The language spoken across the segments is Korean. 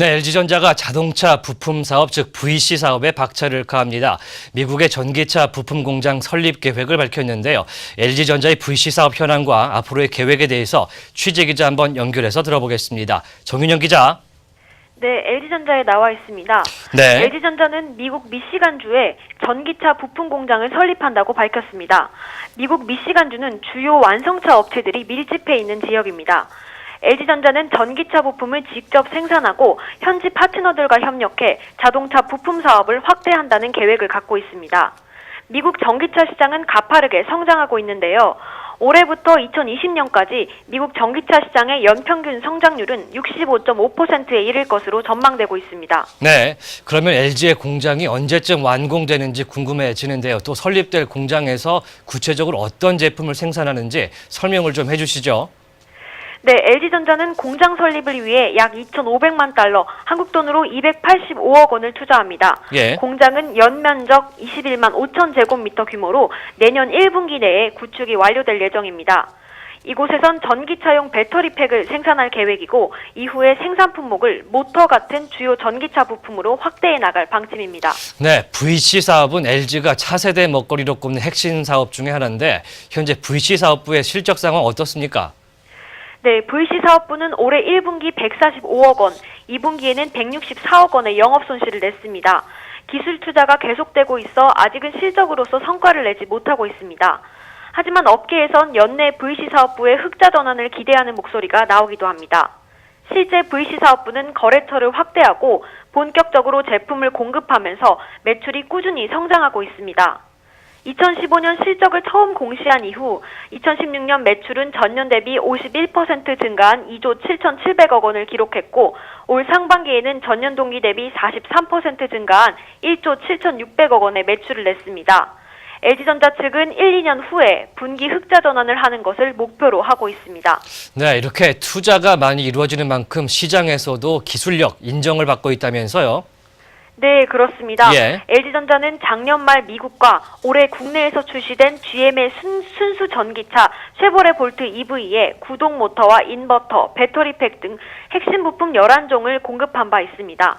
네, LG전자가 자동차 부품 사업 즉 VC 사업에 박차를 가합니다. 미국의 전기차 부품 공장 설립 계획을 밝혔는데요. LG전자의 VC 사업 현황과 앞으로의 계획에 대해서 취재 기자 한번 연결해서 들어보겠습니다. 정윤영 기자. 네, LG전자에 나와 있습니다. 네. LG전자는 미국 미시간주에 전기차 부품 공장을 설립한다고 밝혔습니다. 미국 미시간주는 주요 완성차 업체들이 밀집해 있는 지역입니다. LG전자는 전기차 부품을 직접 생산하고 현지 파트너들과 협력해 자동차 부품 사업을 확대한다는 계획을 갖고 있습니다. 미국 전기차 시장은 가파르게 성장하고 있는데요. 올해부터 2020년까지 미국 전기차 시장의 연평균 성장률은 65.5%에 이를 것으로 전망되고 있습니다. 네. 그러면 LG의 공장이 언제쯤 완공되는지 궁금해지는데요. 또 설립될 공장에서 구체적으로 어떤 제품을 생산하는지 설명을 좀 해주시죠. 네, LG전자는 공장 설립을 위해 약 2,500만 달러, 한국 돈으로 285억 원을 투자합니다. 예. 공장은 연면적 21만 5천 제곱미터 규모로 내년 1분기 내에 구축이 완료될 예정입니다. 이곳에선 전기차용 배터리팩을 생산할 계획이고 이후에 생산 품목을 모터 같은 주요 전기차 부품으로 확대해 나갈 방침입니다. 네, VC 사업은 LG가 차세대 먹거리로 꼽는 핵심 사업 중에 하나인데 현재 VC 사업부의 실적 상황 어떻습니까? 네, VC 사업부는 올해 1분기 145억 원, 2분기에는 164억 원의 영업 손실을 냈습니다. 기술 투자가 계속되고 있어 아직은 실적으로서 성과를 내지 못하고 있습니다. 하지만 업계에선 연내 VC 사업부의 흑자 전환을 기대하는 목소리가 나오기도 합니다. 실제 VC 사업부는 거래처를 확대하고 본격적으로 제품을 공급하면서 매출이 꾸준히 성장하고 있습니다. 2015년 실적을 처음 공시한 이후 2016년 매출은 전년 대비 51% 증가한 2조 7,700억 원을 기록했고 올 상반기에는 전년 동기 대비 43% 증가한 1조 7,600억 원의 매출을 냈습니다. LG전자 측은 1, 2년 후에 분기 흑자 전환을 하는 것을 목표로 하고 있습니다. 네, 이렇게 투자가 많이 이루어지는 만큼 시장에서도 기술력 인정을 받고 있다면서요. 네, 그렇습니다. 예. LG전자는 작년 말 미국과 올해 국내에서 출시된 GM의 순, 순수 전기차 쉐보레 볼트 EV에 구동 모터와 인버터, 배터리팩 등 핵심 부품 11종을 공급한 바 있습니다.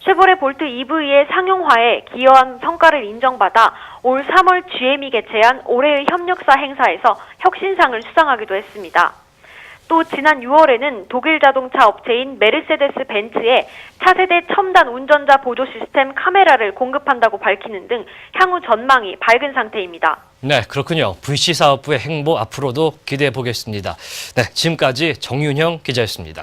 쉐보레 볼트 EV의 상용화에 기여한 성과를 인정받아 올 3월 GM이 개최한 올해의 협력사 행사에서 혁신상을 수상하기도 했습니다. 또 지난 6월에는 독일 자동차 업체인 메르세데스 벤츠에 차세대 첨단 운전자 보조 시스템 카메라를 공급한다고 밝히는 등 향후 전망이 밝은 상태입니다. 네, 그렇군요. VC 사업부의 행보 앞으로도 기대해 보겠습니다. 네, 지금까지 정윤형 기자였습니다.